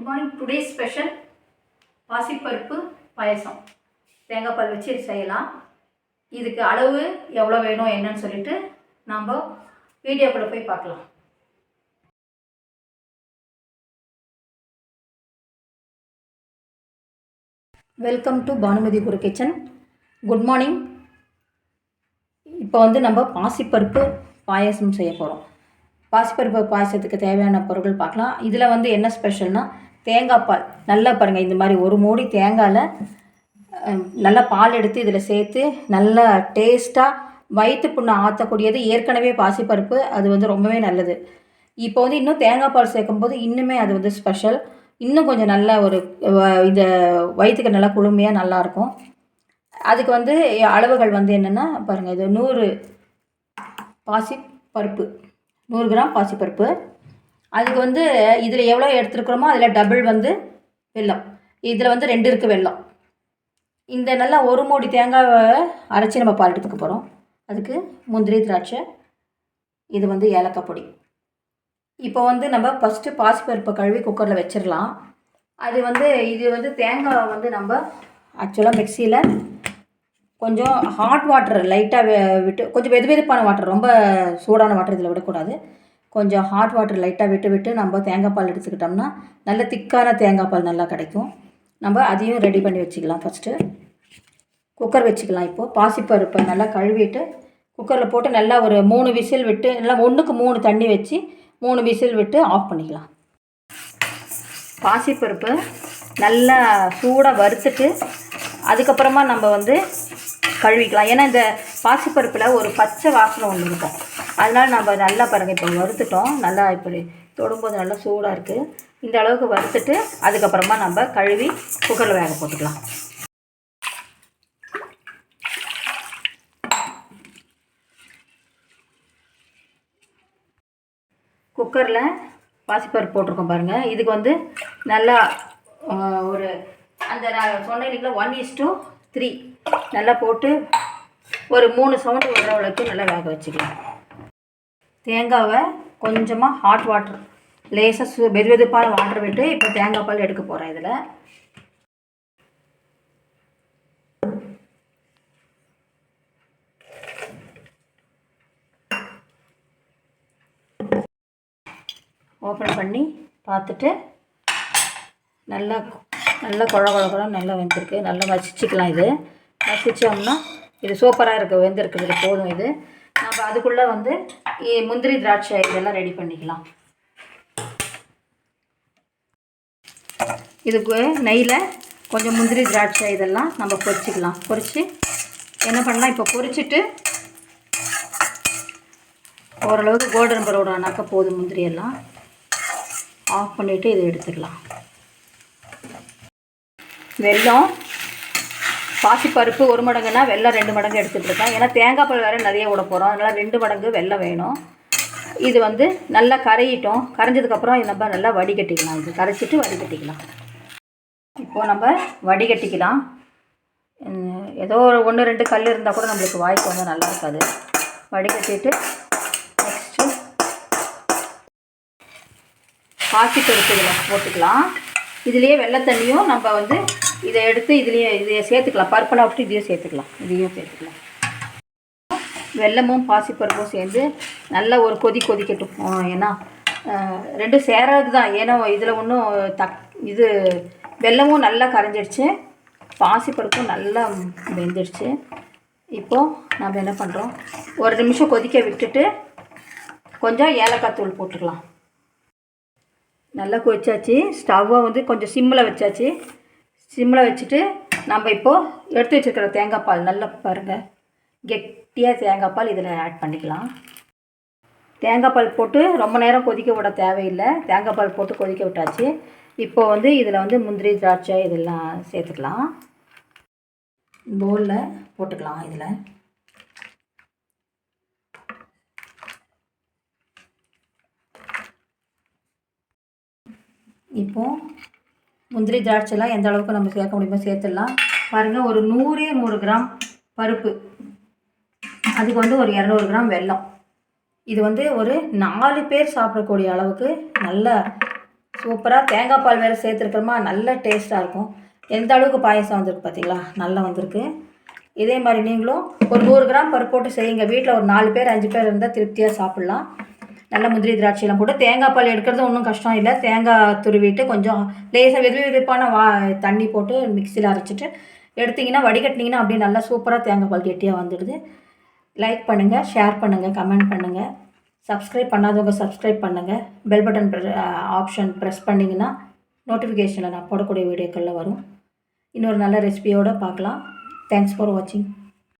Good morning today special பாசிப்பருப்பு பாயசம். தேங்காய் பால் வச்சு இது செய்யலாம். இதுக்கு அளவு எவ்வளோ வேணும் என்னன்னு சொல்லிட்டு நாம் வீடியோக்குள்ளே போய் பார்க்கலாம். Welcome to Bhanumathi Guru kitchen good morning இப்போ வந்து நம்ம பாசிப்பருப்பு பாயசம் செய்ய போகிறோம் பாசிப்பருப்பு பாயசத்துக்கு தேவையான பொருட்கள் பார்க்கலாம். இதில் வந்து என்ன ஸ்பெஷல்னால் தேங்காய் பால். நல்லா பாருங்கள் இந்த மாதிரி ஒரு மூடி தேங்காயில் நல்லா பால் எடுத்து இதில் சேர்த்து நல்லா டேஸ்ட்டாக வயிற்று புண்ணை ஆற்றக்கூடியது ஏற்கனவே பாசிப்பருப்பு. அது வந்து ரொம்பவே நல்லது. இப்போ வந்து இன்னும் தேங்காய் பால் சேர்க்கும்போது இன்னுமே அது வந்து ஸ்பெஷல் இன்னும் கொஞ்சம் நல்ல ஒரு இந்த வயிற்றுக்கு நல்லா குளுமையாக நல்லாயிருக்கும் அதுக்கு வந்து அளவுகள் வந்து என்னென்னா பாருங்கள் இது நூறு பாசி பருப்பு நூறு கிராம் பாசிப்பருப்பு. அதுக்கு வந்து இதில் எவ்வளோ எடுத்துருக்குறோமோ அதில் டபுள் வந்து வெல்லம். இதில் வந்து ரெண்டு இருக்குது வெல்லம். இந்த நல்லா ஒரு மூடி தேங்காவை அரைச்சி நம்ம பால் எடுத்துக்க போகிறோம் அதுக்கு முந்திரி திராட்சை இது வந்து ஏலக்காய் பொடி. இப்போ வந்து நம்ம ஃபஸ்ட்டு பாசிப்பருப்பை கழுவி குக்கரில் வச்சிடலாம் அது வந்து இது வந்து தேங்காய் வந்து நம்ம ஆக்சுவலாக மிக்சியில் கொஞ்சம் ஹாட் வாட்டர் லைட்டாக விட்டு கொஞ்சம் வெது வெதுப்பான வாட்டர் ரொம்ப சூடான வாட்டர் இதில் விடக்கூடாது. கொஞ்சம் ஹாட் வாட்டர் லைட்டாக விட்டு விட்டு நம்ம தேங்காய் பால் எடுத்துக்கிட்டோம்னா நல்ல திக்கான தேங்காய் பால் நல்லா கிடைக்கும். நம்ம அதையும் ரெடி பண்ணி வச்சுக்கலாம் ஃபஸ்ட்டு குக்கர் வச்சுக்கலாம் இப்போது பாசிப்பருப்பை நல்லா கழுவிட்டு குக்கரில் போட்டு நல்லா ஒரு மூணு விசில் விட்டு நல்லா ஒன்றுக்கு மூணு தண்ணி வச்சு மூணு விசில் விட்டு ஆஃப் பண்ணிக்கலாம். பாசிப்பருப்பு நல்லா சூடாக வறுத்துட்டு அதுக்கப்புறமா நம்ம வந்து கழுவிக்கலாம். ஏன்னா இந்த பாசிப்பருப்பில் ஒரு பச்சை வாசனை ஒன்று இருக்கும். அதனால் நம்ம நல்லா பாருங்கள் இப்போ வறுத்துட்டோம். நல்லா இப்படி தொடும்போது நல்லா சூடாக இருக்குது இந்த அளவுக்கு வறுத்துட்டு அதுக்கப்புறமா நம்ம கழுவி குக்கரில் வேக போட்டுக்கலாம். குக்கரில் பாசிப்பருப்பு போட்டிருக்கோம் பாருங்கள் இதுக்கு வந்து நல்லா ஒரு அந்த நான் சொன்ன இல்லைங்களா ஒன் இஸ் டூ த்ரீ நல்லா போட்டு ஒரு மூணு சவுண்டு வர்ற அளவுக்கு நல்லா வேக வச்சுக்கலாம். தேங்காவை கொஞ்சமாக ஹாட் வாட்டர் லேசாக சு வெதுவெதுப்பான வாட்டர் விட்டு இப்போ தேங்காய் பால் எடுக்க போகிறேன் இதில். ஓப்பன் பண்ணி பார்த்துட்டு நல்லா நல்லா குழ குழ நல்லா வெந்திருக்கு. நல்லா வசிச்சிக்கலாம் இது. வசித்தோம்னா இது சூப்பராக இருக்குது வெந்திருக்கு இது போதும் இது. நம்ம அதுக்குள்ளே வந்து முந்திரி திராட்சை இதெல்லாம் ரெடி பண்ணிக்கலாம். இதுக்கு நெய்யில் கொஞ்சம் முந்திரி திராட்சை இதெல்லாம் நம்ம பொரிச்சிக்கலாம். பொரித்து என்ன பண்ணலாம்? இப்போ பொரிச்சிட்டு ஓரளவுக்கு கோல்டன் ப்ரௌன் ஆனாக்கா போதும் முந்திரி எல்லாம். ஆஃப் பண்ணிவிட்டு இதை எடுத்துக்கலாம். வெல்லம் பாசிப்பருப்பு ஒரு மடங்குனா வெள்ளம் ரெண்டு மடங்கு எடுத்துகிட்டு இருக்கேன் ஏன்னா தேங்காய் பால் வேறு நிறைய விட போகிறோம் அதனால் ரெண்டு மடங்கு வெள்ளம் வேணும். இது வந்து நல்லா கரையிட்டோம். கரைஞ்சதுக்கப்புறம் நம்ம நல்லா வடிகட்டிக்கலாம். இது கரைச்சிட்டு வடிகட்டிக்கலாம். இப்போது நம்ம வடிகட்டிக்கலாம். ஏதோ ஒரு ஒன்று ரெண்டு கல் இருந்தால் கூட நம்மளுக்கு வாய்ப்பு வந்து நல்லா இருக்காது. வடிகட்டிட்டு நெக்ஸ்ட்டு பாசிப்பருப்பு இதில் போட்டுக்கலாம். இதுலேயே வெள்ளை தண்ணியும் நம்ம வந்து இதை எடுத்து இதுலேயும் இதையும் சேர்த்துக்கலாம். பருப்பெல்லாம் விட்டு இதையும் சேர்த்துக்கலாம். இதையும் சேர்த்துக்கலாம். வெல்லமும் பாசிப்பருப்பும் சேர்ந்து நல்லா ஒரு கொதி கொதிக்கட்டும். ஏன்னா ரெண்டும் சேராது தான் ஏன்னா இதில் ஒன்றும் தக் இது வெல்லமும் நல்லா கரைஞ்சிடுச்சு. பாசிப்பருப்பும் நல்லா வெந்துடுச்சு. இப்போது நம்ம என்ன பண்ணுறோம் ஒரு நிமிஷம் கொதிக்க விட்டுட்டு கொஞ்சம் ஏலக்காய் தூள் போட்டுக்கலாம். நல்லா கொதிச்சாச்சு. ஸ்டவ்வை வந்து கொஞ்சம் சிம்மில் வச்சாச்சு. சிம்மில் வச்சுட்டு நம்ம இப்போது எடுத்து வச்சுருக்கிற தேங்காய் பால் நல்லா பாருங்கள் கெட்டியாக தேங்காய் பால் இதில் ஆட் பண்ணிக்கலாம். தேங்காய் பால் போட்டு ரொம்ப நேரம் கொதிக்க விட தேவையில்லை. தேங்காய் பால் போட்டு கொதிக்க விட்டாச்சு. இப்போ வந்து இதில் வந்து முந்திரி திராட்சை இதெல்லாம் சேர்த்துக்கலாம். பவுலில் போட்டுக்கலாம் இதில். இப்போது முந்திரி திராட்சைலாம் எந்த அளவுக்கு நம்ம சேர்க்க முடியுமோ சேர்த்துடலாம். பாருங்கள் ஒரு நூறே நூறு கிராம் பருப்பு. அதுக்கு வந்து ஒரு இரநூறு கிராம் வெல்லம். இது வந்து ஒரு நாலு பேர் சாப்பிடக்கூடிய அளவுக்கு நல்ல சூப்பராக தேங்காய் பால் வேறு சேர்த்துருக்கிறோமா நல்ல டேஸ்ட்டாக இருக்கும். எந்த அளவுக்கு பாயசம் வந்திருக்கு பார்த்தீங்களா நல்லா வந்திருக்கு. இதே மாதிரி நீங்களும் ஒரு நூறு கிராம் பருப்பு போட்டு செய்யுங்க. வீட்டில் ஒரு நாலு பேர் அஞ்சு பேர் இருந்தால் திருப்தியாக சாப்பிட்லாம். நல்ல முந்திரி திராட்சையெல்லாம் போட்டு தேங்காய் பால் எடுக்கிறது ஒன்றும் கஷ்டம் இல்லை. தேங்காய் துருவிட்டு கொஞ்சம் லேசாக வெது வெதுப்பான வா தண்ணி போட்டு மிக்சியில் அரைச்சிட்டு எடுத்திங்கன்னா வடிகட்டினீங்கன்னா அப்படியே நல்லா சூப்பராக தேங்காய் பால் கெட்டியாக வந்துடுது. லைக் பண்ணுங்கள் ஷேர் பண்ணுங்கள் கமெண்ட் பண்ணுங்கள் சப்ஸ்கிரைப் பண்ணாதவங்க சப்ஸ்கிரைப் பண்ணுங்கள் பெல் பட்டன் ஆப்ஷன் ப்ரெஸ் பண்ணிங்கன்னா நோட்டிஃபிகேஷனில் நான் போடக்கூடிய வீடியோக்களில் வரும். இன்னொரு நல்ல ரெசிபியோடு பார்க்கலாம். தேங்க்ஸ் ஃபார் வாட்சிங்